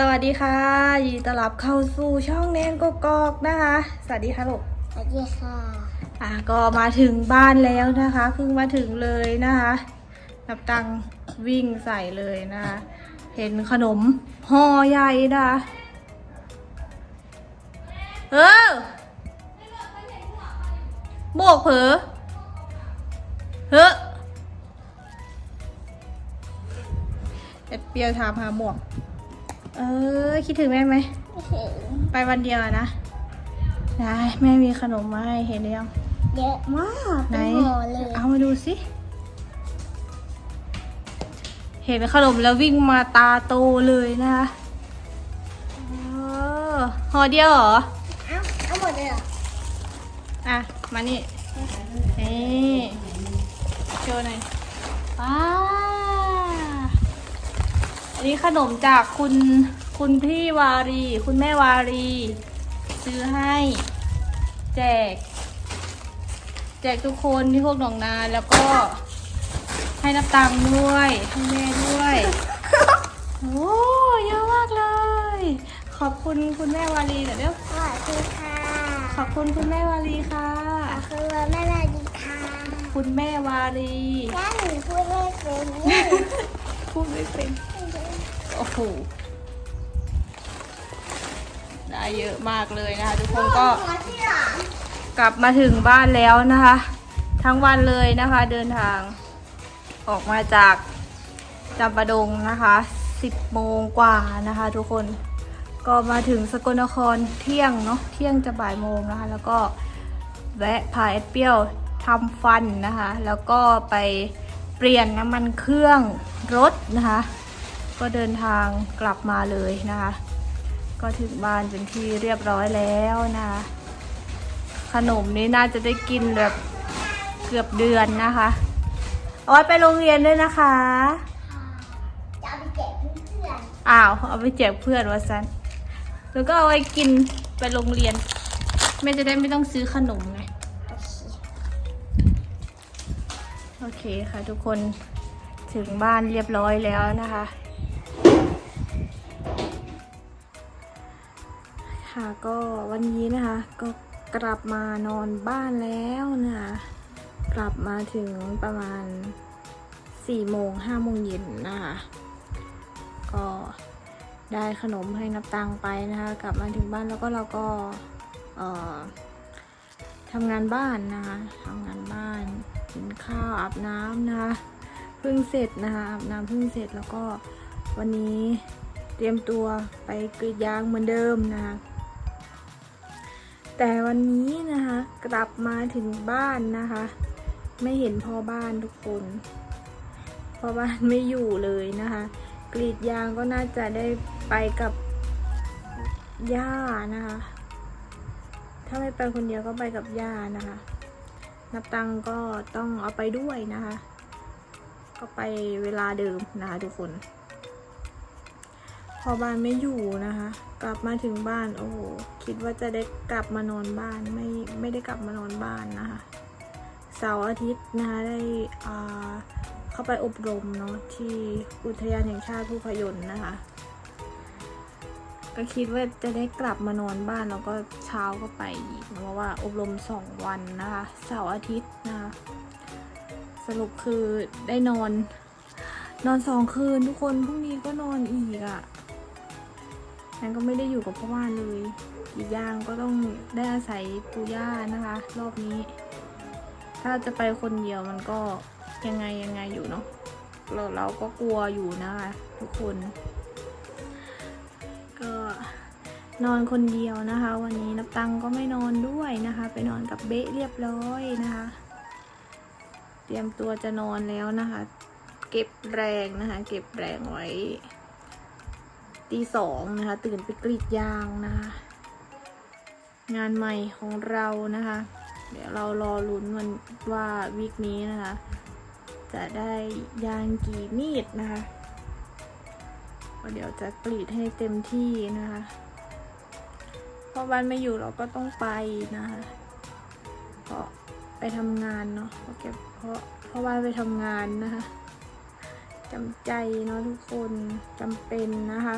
สวัสดีค่ะยินดีต้อนรับเข้าสู่ช่องแนนกกอกนะคะ สวัสดีค่ะลูกสวัสดีค่ะอะก็มาถึงบ้านแล้วนะคะเพิ่งมาถึงเลยนะคะนับตังวิ่งใส่เลยนะคะเห็นขนมห่อใหญ่นะคะเออโบกเผลอเฮ้อเอ็ดเปียวถามหาหมวก เออ คิดถึงแม่ไหม ไม่เห็นไปวันเดียวอะนะ ได้แม่มีขนมมาให้เห็นหรือยัง เยอะมากไหน เป็นห่อเลย เอามาดูสิ เห็นขนมแล้ววิ่งมาตาโตเลยนะคะเออห่อเดียวเหรอ เอ้าเอาหมดเลยเหรออะ มานี่ นี่โชว์หน่อยว้า อันนี้ขนมจากคุณคุณพี่วารี คุณแม่วารี ซื้อให้ แจก แจกทุกคนที่พวกหนองนาแล้วก็ให้นับตังค์ด้วยให้แม่ด้วย โอ้เยอะมากเลย ขอบคุณคุณแม่วารีหน่อยเร็วสวัสดีค่ะขอบคุณคุณแม่วารีค่ะ ขอบคุณแม่นาดีค่ะ คุณแม่วารีย่าหนูพูดไม่เป็นนี่พูดไม่เป็น โอ้โหได้เยอะมากเลยนะคะ ทุกคนก็หัวที่หลังกลับมาถึงบ้านแล้วนะคะ ทั้งวันเลยนะคะ เดินทางออกมาจากจำปาดงนะคะ10โมงกว่านะคะ ทุกคนก็มาถึงสกลนครเที่ยงเนาะเที่ยงจะบ่ายโมงนะคะ แล้วก็แวะพาเอดเปรี้ยวทำฟันนะคะ แล้วก็ไปเปลี่ยนน้ำมันเครื่องรถนะคะ ก็เดินทางกลับมาเลยนะคะ ก็ถึงบ้านเป็นที่เรียบร้อยแล้วนะคะ ขนมนี้น่าจะได้กินแบบเกือบเดือนนะคะเอาไว้ไปโรงเรียนด้วยนะคะจะเอาไปแจกเพื่อนอ้าวเอาไปแจกเพื่อนวะซันแล้วก็เอาไว้กินไปโรงเรียนแม่จะได้ไม่ต้องซื้อขนมไงๆโอเคโอเคค่ะทุกคนถึงบ้านเรียบร้อยแล้วนะคะ ค่ะก็วันนี้นะคะ ก็กลับมานอนบ้านแล้วนะคะกลับมาถึงประมาณ4โมง5โมงเย็นนะคะก็ได้ขนมให้นับตังไปนะคะ กลับมาถึงบ้านแล้วก็เราก็เอ่อทำงานบ้านนะคะทำงานบ้านกินข้าวอาบน้ำนะคะเพิ่งเสร็จนะคะอาบน้ำเพิ่งเสร็จแล้วก็วันนี้เตรียมตัวไปกรีดยางเหมือนเดิมนะคะ แต่วันนี้นะคะ กลับมาถึงบ้านนะคะ ไม่เห็นพ่อบ้านทุกคนพ่อบ้านไม่อยู่เลยนะคะ กรีดยางก็น่าจะได้ไปกับย่านะคะ ถ้าไม่ไปคนเดียวก็ไปกับย่านะคะ นับตังก็ต้องเอาไปด้วยนะคะ ก็ไปเวลาเดิมนะคะทุกคน อบ้านไม่อยู่นะคะ กลับมาถึงบ้านโอ้โหคิดว่าจะได้กลับมานอนบ้านไม่ไม่ได้กลับมานอนบ้านนะคะเสาร์อาทิตย์นะคะได้อ่าเข้าไปอบรมเนาะที่อุทยานแห่งชาติภูพยนต์นะคะ ก็คิดว่าจะได้กลับมานอนบ้านแล้วก็เช้าก็ไปอีกเพราะว่าอบรมสองวันนะคะเสาร์อาทิตย์นะคะสรุปคือได้นอนนอนสองคืนทุกคนพรุ่งนี้ก็นอนอีกอะ่ะ นันก็ไม่ได้อยู่กับพ่อบ้านเลยอีกอย่างก็ต้องได้อาศัยปู่ย่านะคะ รอบนี้ ถ้าจะไปคนเดียวมันก็ยังไงยังไงอยู่เนาะเราเราก็กลัวอยู่นะคะทุกคน ก็นอนคนเดียวนะคะ วันนี้นับตังก็ไม่นอนด้วยนะคะ ไปนอนกับเบ๊ะเรียบร้อยนะคะ เตรียมตัวจะนอนแล้วนะคะ เก็บแรงนะคะ เก็บแรงไว้ ตีสองนะคะ ตื่นไปกรีดยางนะคะ งานใหม่ของเรานะคะ เดี๋ยวเรารอลุ้นวันว่าวีคนี้นะคะ จะได้ยางกี่มีดนะคะเดี๋ยวจะกรีดให้เต็มที่นะคะเพราะวันไม่อยู่เราก็ต้องไปนะคะเพราะไปทำงานเนาะเพราะเก็บเพราะเพราะว่าไปทำงานนะคะจำใจเนาะทุกคนจำเป็นนะคะ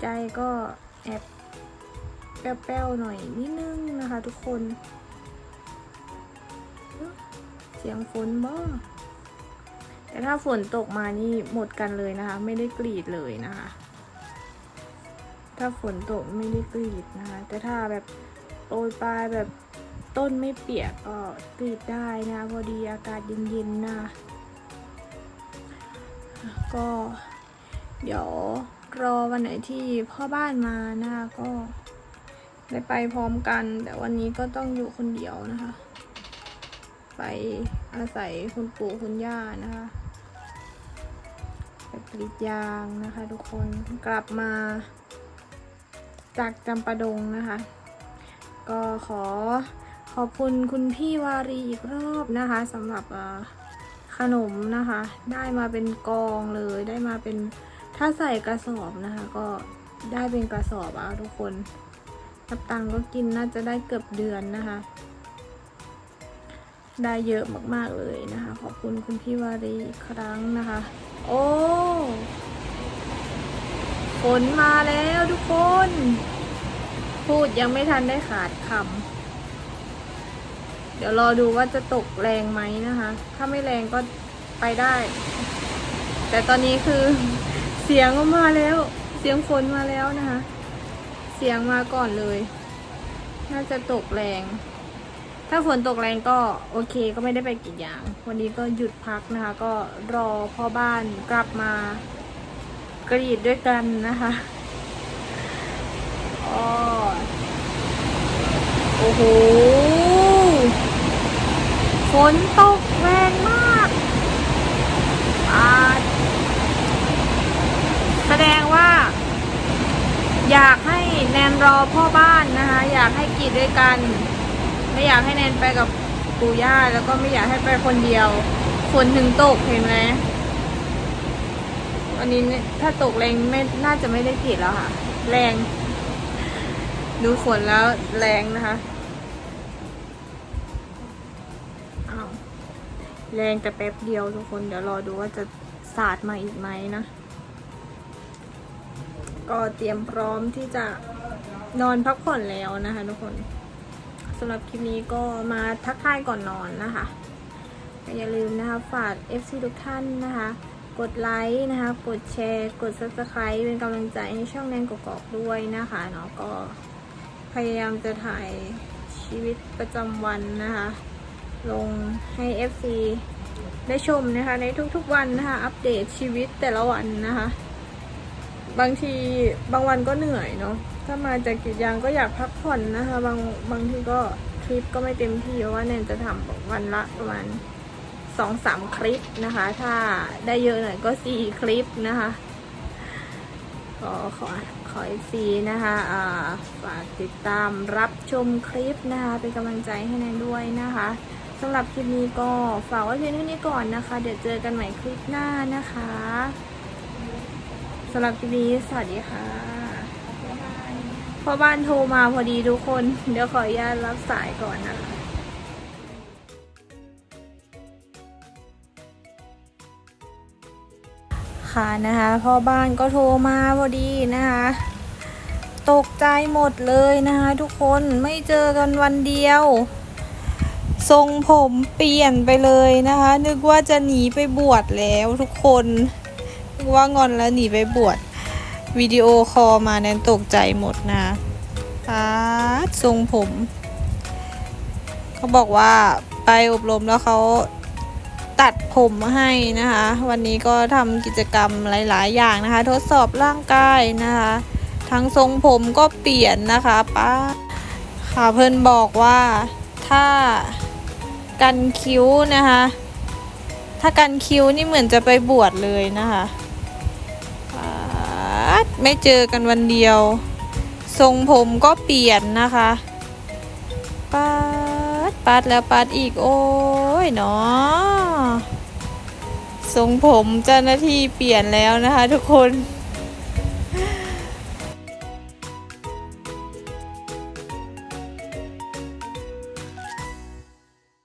ใจก็แอบแป้วๆหน่อยนิดนึงนะคะทุกคน เสียงฝนบ่แต่ถ้าฝนตกมานี่หมดกันเลยนะคะ ไม่ได้กรีดเลยนะคะ ถ้าฝนตกไม่ได้กรีดนะคะ แต่ถ้าแบบโปรยปลายแบบต้นไม่เปียกก็กรีดได้นะพอดีอากาศเย็นๆนะคะก็เดี๋ยว รอวันไหนที่พ่อบ้านมานะคะก็ได้ไปพร้อมกัน แต่วันนี้ก็ต้องอยู่คนเดียวนะคะ ไปอาศัยคุณปู่คุณย่านะคะ ไปกรีดยางนะคะ ทุกคนกลับมา จากจำปาดงนะคะ ก็ขอขอบคุณคุณพี่วารีอีกรอบนะคะสำหรับขนมนะคะ ได้มาเป็นกองเลยได้มาเป็น ถ้าใส่กระสอบนะคะ ก็ได้เป็นกระสอบอะทุกคนนับตังก็กินน่าจะได้เกือบเดือนนะคะ ได้เยอะมากๆเลยนะคะ ขอบคุณคุณพี่วารีอีกครั้งนะคะ โอ้ฝนมาแล้วทุกคน พูดยังไม่ทันได้ขาดคำเดี๋ยวรอดูว่าจะตกแรงไหมนะคะ ถ้าไม่แรงก็ไปได้ แต่ตอนนี้คือ เสียงก็มาแล้ว เสียงฝนมาแล้วนะคะ เสียงมาก่อนเลย น่าจะตกแรง ถ้าฝนตกแรงก็โอเคก็ไม่ได้ไปกรีดยาง วันนี้ก็หยุดพักนะคะ ก็รอพ่อบ้านกลับมากรีดด้วยกันนะคะอ๋อโอ้โห ฝนตกแรงมากอาแส ดงว่า อยากให้แนนรอพ่อบ้านนะคะ อยากให้กีดด้วยกัน ไม่อยากให้แนนไปกับปู่ย่าแล้วก็ไม่อยากให้ไปคนเดียวฝนถึงตกเห็นไหมวันนี้ถ้าตกแรงไม่น่าจะไม่ได้กรีดแล้วค่ะ แรง ดูฝนแล้วแรงนะคะแรงแต่แป๊บเดียวทุกคนเดี๋ยวรอดูว่าจะสาดมาอีกไหมนะ ก็เตรียมพร้อมที่จะนอนพักผ่อนแล้วนะคะ ทุกคนสำหรับคลิปนี้ก็มาทักทายก่อนนอนนะคะอย่าลืมนะคะฝาก FC ทุกท่านนะคะ กดไลค์นะคะ กดแชร์ กด Subscribe เป็นกำลังใจให้ช่องแนนกอกๆด้วยนะคะเนาะก็พยายามจะถ่ายชีวิตประจำวันนะคะ ลงให้ FC ได้ชมนะคะ ในทุกๆวันนะคะ อัปเดตชีวิตแต่ละวันนะคะ บางทีบางวันก็เหนื่อยเนาะถ้ามาจากกรีดยางก็อยากพักผ่อนนะคะ บางบางทีก็คลิปก็ไม่เต็มที่เพราะว่าแนนจะทำวันละประมาณสองสามคลิปนะคะ ถ้าได้เยอะหน่อยก็สี่คลิปนะคะก็ขอขอซีนะคะฝากติดตามรับชมคลิปนะคะ เป็นกำลังใจให้แนนด้วยนะคะสำหรับคลิปนี้ก็ฝากไว้เพียงเท่านี้ก่อนนะคะ เดี๋ยวเจอกันใหม่คลิปหน้านะคะำหรับคลิปนี้สวัสดีค่ะพ่อบ้านโทรมาพอดีทุกคน เดี๋ยวขออนุญาตรับสายก่อนนะคะค่ะนะคะพ่อบ้านก็โทรมาพอดีนะคะ ตกใจหมดเลยนะคะทุกคนไม่เจอกันวันเดียว ทรงผมเปลี่ยนไปเลยนะคะ นึกว่าจะหนีไปบวชแล้วทุกคน ว่างอนแล้วหนีไปบวชวิดีโอคอลมาแนนตกใจหมดนะปาทรงผม เขาบอกว่าไปอบรมแล้วเขาตัดผมให้นะคะ วันนี้ก็ทำกิจกรรมหลาย ๆ อย่างนะคะ ทดสอบร่างกายนะคะ ทั้งทรงผมก็เปลี่ยนนะคะป้าค่ะเพื่อนบอกว่าถ้ากันคิ้วนะคะ ถ้ากันคิ้วนี่เหมือนจะไปบวชเลยนะคะ ดไม่เจอกันวันเดียว ทรงผมก็เปลี่ยนนะคะป้าดปัดแล้วปัดอีกโอ้ยเนาะทรงผมเจ้าหน้าที่เปลี่ยนแล้วนะคะทุกคน